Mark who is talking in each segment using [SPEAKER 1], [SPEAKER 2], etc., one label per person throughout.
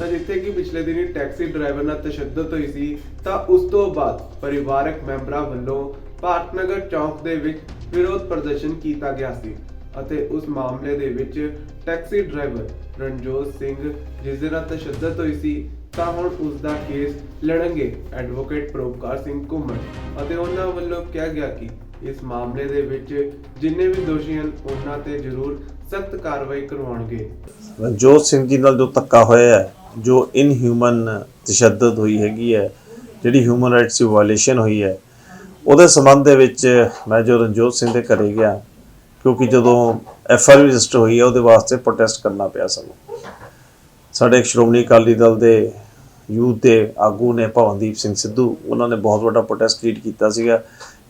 [SPEAKER 1] ਤਾਂ ਜਿੱਥੇ ਕਿ ਪਿਛਲੇ ਦਿਨੀ ਟੈਕਸੀ ਡਰਾਈਵਰ ਨਾਲ ਤਸ਼ੱਦਦ ਹੋਈ ਸੀ, ਤਾਂ ਉਸ ਤੋਂ ਬਾਅਦ ਪਰਿਵਾਰਕ ਮੈਂਬਰਾਂ ਵੱਲੋਂ ਭਾਰਤਨਗਰ ਚੌਂਕ ਦੇ ਵਿੱਚ ਵਿਰੋਧ ਪ੍ਰਦਰਸ਼ਨ ਕੀਤਾ ਗਿਆ ਸੀ ਅਤੇ ਉਸ ਮਾਮਲੇ ਦੇ ਵਿੱਚ ਟੈਕਸੀ ਡਰਾਈਵਰ ਰਣਜੋਤ ਸਿੰਘ, ਜਿਸ ਦੇ ਨਾਲ ਤਸ਼ੱਦਦ ਹੋਈ ਸੀ, ਤਾਂ ਹੁਣ ਉਸ ਦਾ ਕੇਸ ਲੜਨਗੇ ਐਡਵੋਕੇਟ ਪ੍ਰੋਪਕਾਰ ਸਿੰਘ ਘੁੰਮਣ ਅਤੇ ਉਹਨਾਂ ਵੱਲੋਂ ਕਿਹਾ ਗਿਆ ਕਿ ਇਸ ਮਾਮਲੇ ਦੇ ਵਿੱਚ ਜਿੰਨੇ ਵੀ ਦੋਸ਼ੀ ਹਨ, ਉਹਨਾਂ ਤੇ ਜ਼ਰੂਰ ਸਖਤ ਕਾਰਵਾਈ ਕਰਵਾਉਣਗੇ।
[SPEAKER 2] ਰਣਜੋਤ ਸਿੰਘ ਜੀ ਨਾਲ ਜੋ ਧੱਕਾ ਹੋਇਆ ਹੈ ਜੋ ਇਨਹਿਊਮਨ ਤਸ਼ੱਦਦ ਹੋਈ ਹੈਗੀ ਹੈ, ਜਿਹੜੀ ਹਿਊਮਨ ਰਾਈਟਸ ਦੀ ਵਾਇਲੇਸ਼ਨ ਹੋਈ ਹੈ, ਉਹਦੇ ਸੰਬੰਧ ਦੇ ਵਿੱਚ ਮੈਂ ਜੋ ਰਣਜੋਤ ਸਿੰਘ ਦੇ ਘਰੇ ਗਿਆ, ਕਿਉਂਕਿ ਜਦੋਂ ਐਫ ਆਰ ਰਜਿਸਟਰ ਹੋਈ ਹੈ, ਉਹਦੇ ਵਾਸਤੇ ਪ੍ਰੋਟੈਸਟ ਕਰਨਾ ਪਿਆ ਸਾਨੂੰ। ਸਾਡੇ ਇੱਕ ਸ਼੍ਰੋਮਣੀ ਅਕਾਲੀ ਦਲ ਦੇ ਯੂਥ ਦੇ ਆਗੂ ਨੇ ਭਵਨਦੀਪ ਸਿੰਘ ਸਿੱਧੂ, ਉਹਨਾਂ ਨੇ ਬਹੁਤ ਵੱਡਾ ਪ੍ਰੋਟੈਸਟ ਲੀਡ ਕੀਤਾ ਸੀਗਾ।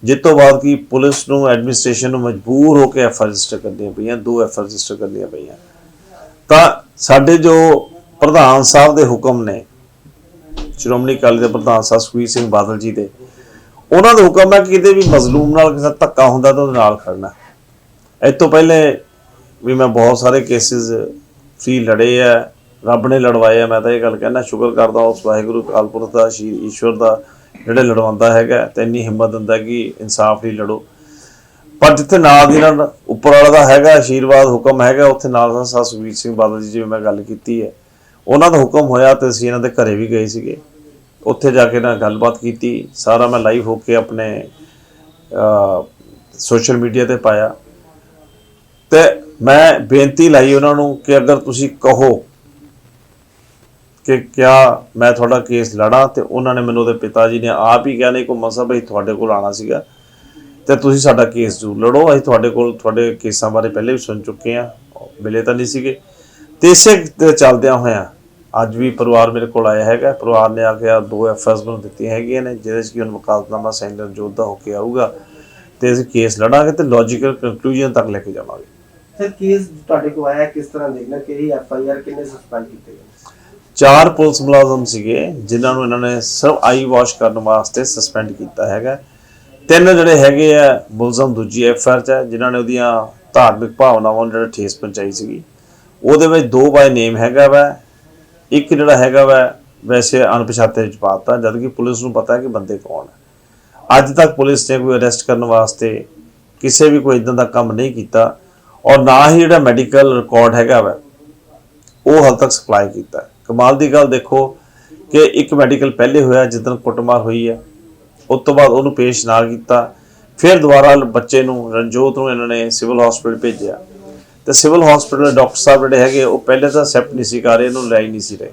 [SPEAKER 2] ਜਿਸ ਤੋਂ ਬਾਅਦ ਕੀ ਪੁਲਿਸ ਨੂੰ ਐਡਮਿਨਿਸਟ੍ਰੇਸ਼ਨ ਨੂੰ ਮਜਬੂਰ ਹੋ ਕੇ ਐਫ ਆਰ ਰਜਿਸਟਰ ਕਰਨੀਆਂ ਪਈਆਂ, ਦੋ ਐਫ ਆਰ ਰਜਿਸਟਰ ਕਰਨੀਆਂ ਪਈਆਂ। ਤਾਂ ਸਾਡੇ ਜੋ ਪ੍ਰਧਾਨ ਸਾਹਿਬ ਦੇ ਹੁਕਮ ਨੇ, ਸ਼੍ਰੋਮਣੀ ਅਕਾਲੀ ਦੇ ਪ੍ਰਧਾਨ ਸਾਹਿਬ ਸੁਖਬੀਰ ਸਿੰਘ ਬਾਦਲ ਜੀ ਦੇ, ਉਹਨਾਂ ਦੇ ਹੁਕਮ ਹੈ ਕਿਤੇ ਵੀ ਮਜ਼ਲੂਮ ਨਾਲ ਕਿਸੇ ਦਾ ਧੱਕਾ ਹੁੰਦਾ ਤਾਂ ਉਹਦੇ ਨਾਲ ਖੜਨਾ ਇਹ ਤੋਂ ਪਹਿਲੇ ਵੀ ਮੈਂ ਬਹੁਤ ਸਾਰੇ ਕੇਸਿਸ ਫ੍ਰੀ ਲੜੇ ਆ, ਰੱਬ ਨੇ ਲੜਵਾਏ ਆ, ਮੈਂ ਤਾਂ ਇਹ ਗੱਲ ਕਹਿਣਾ ਸ਼ੁਕਰ ਕਰਦਾ ਉਸ ਵਾਹਿਗੁਰੂ ਅਕਾਲਪੁਰਖ ਦਾ, ਸ਼੍ਰੀ ਈਸ਼ਵਰ ਦਾ ਜਿਹੜੇ ਲੜਵਾਉਂਦਾ ਹੈਗਾ, ਤੇ ਇੰਨੀ ਹਿੰਮਤ ਦਿੰਦਾ ਕਿ ਇਨਸਾਫ ਲਈ ਲੜੋ। ਪਰ ਜਿੱਥੇ ਨਾਲ ਦੀ ਨਾਲ ਉੱਪਰ ਵਾਲਾ ਦਾ ਹੈਗਾ ਆਸ਼ੀਰਵਾਦ ਹੁਕਮ ਹੈਗਾ, ਉੱਥੇ ਨਾਲ ਦਾ ਸਾਹਿਬ ਸੁਖਬੀਰ ਸਿੰਘ ਬਾਦਲ ਜੀ, ਜਿਵੇਂ ਮੈਂ ਗੱਲ ਕੀਤੀ ਹੈ ਉਹਨਾਂ ਦਾ ਹੁਕਮ ਹੋਇਆ ਤੇ ਅਸੀਂ ਇਹਨਾਂ ਦੇ ਘਰੇ ਵੀ ਗਏ ਸੀਗੇ। ਉੱਥੇ ਜਾ ਕੇ ਨਾ ਗੱਲਬਾਤ ਕੀਤੀ। ਸਾਰਾ ਮੈਂ ਲਾਈਵ ਹੋ ਕੇ ਆਪਣੇ ਸੋਸ਼ਲ ਮੀਡੀਆ ਤੇ ਪਾਇਆ। ਤੇ ਮੈਂ ਬੇਨਤੀ ਲਾਈ ਉਹਨਾਂ ਨੂੰ ਕਿ ਅਗਰ ਤੁਸੀਂ ਕਹੋ ਕਿ ਕਿਆ ਮੈਂ ਤੁਹਾਡਾ ਕੇਸ ਲੜਾਂ ਤੇ ਉਹਨਾਂ ਨੇ ਮੈਨੂੰ ਉਹਦੇ ਪਿਤਾ ਜੀ ਨੇ ਆਪ ਹੀ ਕਿਹਾ, ਨਹੀਂ ਕੋ ਮਸਾ ਬਈ ਤੁਹਾਡੇ ਕੋਲ ਆਣਾ ਸੀਗਾ। ਤੇ ਤੁਸੀਂ ਸਾਡਾ ਕੇਸ ਜ਼ਰੂਰ ਲੜੋ। ਅਸੀਂ ਤੁਹਾਡੇ ਕੋਲ, ਤੁਹਾਡੇ ਕੇਸਾਂ ਬਾਰੇ ਪਹਿਲੇ ਵੀ ਸੁਣ ਚੁੱਕੇ ਆ ਮਿਲੇ ਤਾਂ ਨਹੀਂ ਸੀਗੇ। ਤੇ ਇਸੇ ਤੇ ਚੱਲਦਿਆਂ ਹੋਇਆਂ ਅੱਜ ਵੀ ਪਰਿਵਾਰ ਮੇਰੇ ਕੋਲ ਆਇਆ ਹੈਗਾ। ਪਰਿਵਾਰ ਨੇ ਆ ਕੇ ਦੋ ਐਫਐਸ ਨੂੰ ਦਿੱਤੀਆਂ ਹੈਗੀਆਂ ਨੇ ਜਿਹਦੇ 'ਚ ਕਿ ਹੁਣ ਮੁਕਾਬਲਨਾਮਾ ਸੈਂਟਰ ਜੋਧ ਹੋ ਕੇ ਆਊਗਾ ਤੇ ਅਸੀਂ ਕੇਸ ਲੜਾਂਗੇ ਤੇ ਲੌਜੀਕਲ ਕੰਕਲੂਜਨ ਤੱਕ ਲੈ ਕੇ ਜਾਵਾਂਗੇ।
[SPEAKER 3] ਸਰ ਕੇਸ ਤੁਹਾਡੇ ਕੋਲ ਆਇਆ ਕਿਸ ਤਰ੍ਹਾਂ ਦੇਖਣਾ ਕਿਹੜੀ ਐਫ ਆਈ ਆਰ ਕਿੰਨੇ ਸਸਪੈਂਡ ਕੀਤੇ ਗਏ
[SPEAKER 2] ਚਾਰ ਪੁਲਿਸ ਮੁਲਾਜ਼ਮ ਸੀਗੇ ਜਿਨ੍ਹਾਂ ਨੂੰ ਇਹਨਾਂ ਨੇ ਸਿਰਫ ਆਈ ਵਾਸ਼ ਕਰਨ ਵਾਸਤੇ ਸਸਪੈਂਡ ਕੀਤਾ ਹੈਗਾ। ਤਿੰਨ ਜਿਹੜੇ ਹੈਗੇ ਆ ਮੁਲਜ਼ਮ ਦੂਜੀ ਐਫ ਆਰ ਚ ਜਿਨ੍ਹਾਂ ਨੇ ਉਹਦੀਆਂ ਧਾਰਮਿਕ ਭਾਵਨਾਵਾਂ ਨੂੰ ਜਿਹੜਾ ਠੇਸ ਪਹੁੰਚਾਈ ਸੀਗੀ। ਉਹਦੇ ਵਿੱਚ ਦੋ ਬਾਈ ਨੇਮ ਹੈਗਾ ਵਾ। ਇੱਕ ਜਿਹੜਾ ਹੈਗਾ ਵਾ, ਵੈਸੇ ਅਣਪਛਾਤੇ ਵਿੱਚ ਪਾਤਾ ਜਦ ਕਿ ਪੁਲਿਸ ਨੂੰ ਪਤਾ ਹੈ ਕਿ ਬੰਦੇ ਕੌਣ ਹੈ। ਅੱਜ ਤੱਕ ਪੁਲਿਸ ਨੇ ਕੋਈ ਅਰੈਸਟ ਕਰਨ ਵਾਸਤੇ ਕਿਸੇ ਵੀ ਕੋਈ ਇਦਾਂ ਦਾ ਕੰਮ ਨਹੀਂ ਕੀਤਾ ਔਰ ਨਾ ਹੀ ਜਿਹੜਾ ਮੈਡੀਕਲ ਰਿਕਾਰਡ ਹੈਗਾ ਵਾ, ਉਹ ਹਾਲ ਤੱਕ ਸਪਲਾਈ ਕੀਤਾ ਕਮਾਲ ਦੀ ਗੱਲ ਦੇਖੋ ਕਿ ਇੱਕ ਮੈਡੀਕਲ ਪਹਿਲੇ ਹੋਇਆ, ਜਿੱਦਣ ਕੁੱਟਮਾਰ ਹੋਈ ਹੈ, ਉਸ ਤੋਂ ਬਾਅਦ ਉਹਨੂੰ ਪੇਸ਼ ਨਾ ਕੀਤਾ, ਫਿਰ ਦੁਬਾਰਾ ਬੱਚੇ ਨੂੰ ਰਣਜੋਤ ਨੂੰ ਇਹਨਾਂ ਨੇ ਸਿਵਲ ਹਸਪੀਟਲ ਭੇਜਿਆ। ਤੇ ਸਿਵਲ ਹਸਪੀਟਲ ਦੇ ਡਾਕਟਰ ਸਾਹਿਬ ਜਿਹੜੇ ਹੈਗੇ, ਉਹ ਪਹਿਲੇ ਤਾਂ ਅਸੈਪਟ ਨਹੀਂ ਸੀ ਕਰ ਰਹੇ, ਇਹਨੂੰ ਲੈ ਹੀ ਨਹੀਂ ਸੀ ਰਹੇ।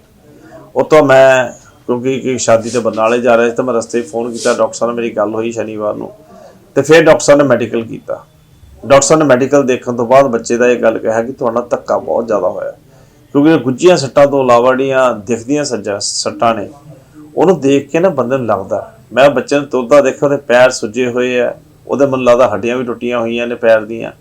[SPEAKER 2] ਉਹ ਤੋਂ ਮੈਂ, ਕਿਉਂਕਿ ਕਿ ਸ਼ਾਦੀ ਤੇ ਬਰਨਾਲੇ ਜਾ ਰਿਹਾ ਸੀ, ਤਾਂ ਮੈਂ ਰਸਤੇ 'ਚ ਫੋਨ ਕੀਤਾ, ਡਾਕਟਰ ਸਾਹਿਬ ਨਾਲ ਮੇਰੀ ਗੱਲ ਹੋਈ ਸ਼ਨੀਵਾਰ ਨੂੰ, ਤੇ ਫਿਰ ਡਾਕਟਰ ਸਾਹਿਬ ਨੇ ਮੈਡੀਕਲ ਕੀਤਾ। ਡਾਕਟਰ ਸਾਹਿਬ ਨੇ ਮੈਡੀਕਲ ਦੇਖਣ ਤੋਂ ਬਾਅਦ ਬੱਚੇ ਦਾ ਇਹ ਗੱਲ ਕਿਹਾ ਕਿ ਤੁਹਾਡਾ ਧੱਕਾ ਬਹੁਤ ਜ਼ਿਆਦਾ ਹੋਇਆ। ਕਿਉਂਕਿ ਗੁੱਜੀਆਂ ਸੱਟਾਂ ਤੋਂ ਇਲਾਵਾ ਜਿਹੜੀਆਂ ਦਿਖਦੀਆਂ ਸੱਜਾ, ਸੱਟਾਂ ਨੇ, ਉਹਨੂੰ ਦੇਖ ਕੇ ਨਾ ਬੰਦੇ ਨੂੰ ਲੱਗਦਾ। ਮੈਂ ਬੱਚੇ ਨੂੰ ਤੁਰਦਾ ਦੇਖਿਆ, ਉਹਦੇ ਪੈਰ ਸੁੱਜੇ ਹੋਏ ਆ, ਉਹਦੇ ਮਨ ਲੱਗਦਾ ਹੱਡੀਆਂ ਵੀ ਟੁੱਟੀਆਂ ਹੋਈਆਂ ਨੇ ਪੈਰ ਦੀਆਂ।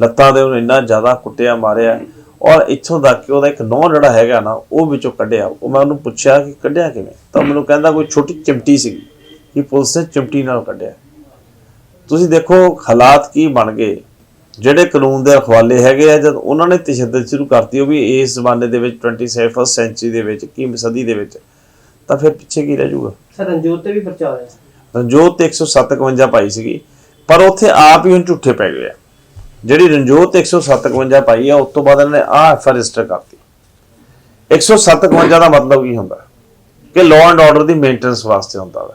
[SPEAKER 2] ਲੱਤਾਂ ਦੇ ਉਹਨੂੰ ਇੰਨਾ ਜ਼ਿਆਦਾ ਕੁੱਟਿਆ ਮਾਰਿਆ। ਔਰ ਇੱਥੋਂ ਤੱਕ ਕਿ ਉਹਦਾ ਇੱਕ ਨੌਂ ਜਿਹੜਾ ਹੈਗਾ ਨਾ ਉਹ ਵਿੱਚੋਂ ਕੱਢਿਆ। ਉਹ ਮੈਂ ਉਹਨੂੰ ਪੁੱਛਿਆ ਕਿ ਕੱਢਿਆ ਕਿਵੇਂ? ਤਾਂ ਮੈਨੂੰ ਕਹਿੰਦਾ ਕੋਈ ਛੋਟੀ ਚਿਮਟੀ ਸੀਗੀ ਕਿ ਪੁਲਿਸ ਨੇ ਚਿਮਟੀ ਨਾਲ ਕੱਢਿਆ। ਤੁਸੀਂ ਦੇਖੋ ਹਾਲਾਤ ਕੀ ਬਣ ਗਏ। ਜਿਹੜੇ ਕਾਨੂੰਨ ਦੇ ਰਖਵਾਲੇ ਹੈਗੇ ਆ ਜਦ ਉਹਨਾਂ ਨੇ ਤਸ਼ੱਦਦ ਸ਼ੁਰੂ ਕਰਤੀ ਉਹ ਵੀ ਇਸ ਜ਼ਮਾਨੇ ਦੇ ਵਿੱਚ 21st ਸੈਂਚਰੀ ਦੇ ਵਿੱਚ ਕੀ ਸਦੀ ਦੇ ਵਿੱਚ। ਤਾਂ ਫਿਰ ਪਿੱਛੇ ਕੀ ਰਹਿ ਜਾਊਗਾ?
[SPEAKER 3] ਸਰ ਰਣਜੋਤ ਤੇ ਵੀ ਪਰਚਾ ਹੋਇਆ।
[SPEAKER 2] ਰਣਜੋਤ ਤੇ 157 ਪਾਈ ਸੀਗੀ। ਪਰ ਉੱਥੇ ਆਪ ਹੀ ਹੁਣ ਝੂਠੇ ਪੈ ਗਏ ਆ। ਜਿਹੜੀ ਰਣਜੋਤ 157 ਪਾਈ ਆ, ਉਸ ਤੋਂ ਬਾਅਦ ਇਹਨਾਂ ਨੇ ਐਫ ਰਜਿਸਟਰ ਕਰਤੀ। 157 ਦਾ ਮਤਲਬ ਕੀ ਹੁੰਦਾ? ਕਿ ਲਾਅ ਐਂਡ ਆਰਡਰ ਦੀ ਮੇਨਟੇਨੈਂਸ ਵਾਸਤੇ ਹੁੰਦਾ ਵਾ।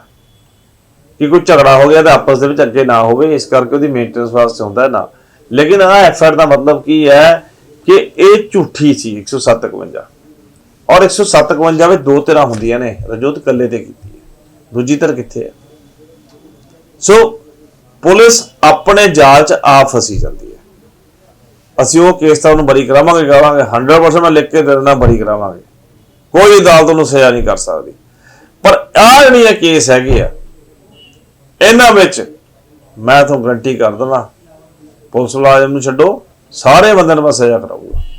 [SPEAKER 2] ਕਿ ਕੋਈ ਝਗੜਾ ਹੋ ਗਿਆ ਤਾਂ ਆਪਸ ਦੇ ਵਿੱਚ ਅੱਗੇ ਨਾ ਹੋਵੇ, ਇਸ ਕਰਕੇ ਉਹਦੀ ਮੇਨਟੇਨੈਂਸ ਵਾਸਤੇ ਹੁੰਦਾ ਨਾ। ਲੇਕਿਨ ਆਹ ਐਫ ਦਾ ਮਤਲਬ ਕੀ ਹੈ ਕਿ ਇਹ ਝੂਠੀ ਸੀ 157 ਔਰ 157 ਵਿੱਚ ਦੋ ਤਰ੍ਹਾਂ ਹੁੰਦੀਆਂ ਨੇ ਰਜੋਤ ਕੱਲੇ ਤੇ ਕੀਤੀ ਹੈ। ਦੂਜੀ ਧਿਰ ਕਿੱਥੇ ਹੈ? ਸੋ ਪੁਲਿਸ ਆਪਣੇ ਜਾਲ 'ਚ ਆ ਫਸੀ ਜਾਂਦੀ ਹੈ। ਅਸੀਂ ਉਹ ਕੇਸ ਤਾਂ ਉਹਨੂੰ ਬਰੀ ਕਰਾਵਾਂਗੇ ਕਰਾਵਾਂਗੇ 100% ਮੈਂ ਲਿਖ ਕੇ ਦੇ ਦੇਣਾ ਬਰੀ ਕਰਾਵਾਂਗੇ। ਕੋਈ ਅਦਾਲਤ ਉਹਨੂੰ ਸਜ਼ਾ ਨਹੀਂ ਕਰ ਸਕਦੀ। ਪਰ ਆਹ ਇਹ ਕੇਸ ਹੈਗੇ ਆ, ਇਹਨਾਂ ਵਿੱਚ ਮੈਂ ਤੁਹਾਨੂੰ ਗਰੰਟੀ ਕਰ ਦਿੰਦਾ, ਪੁਲਿਸ ਮੁਲਾਜ਼ਮ ਨੂੰ ਛੱਡੋ, ਸਾਰੇ ਬੰਦਿਆਂ ਨੂੰ ਮੈਂ ਸਜ਼ਾ ਕਰਾਊਗਾ।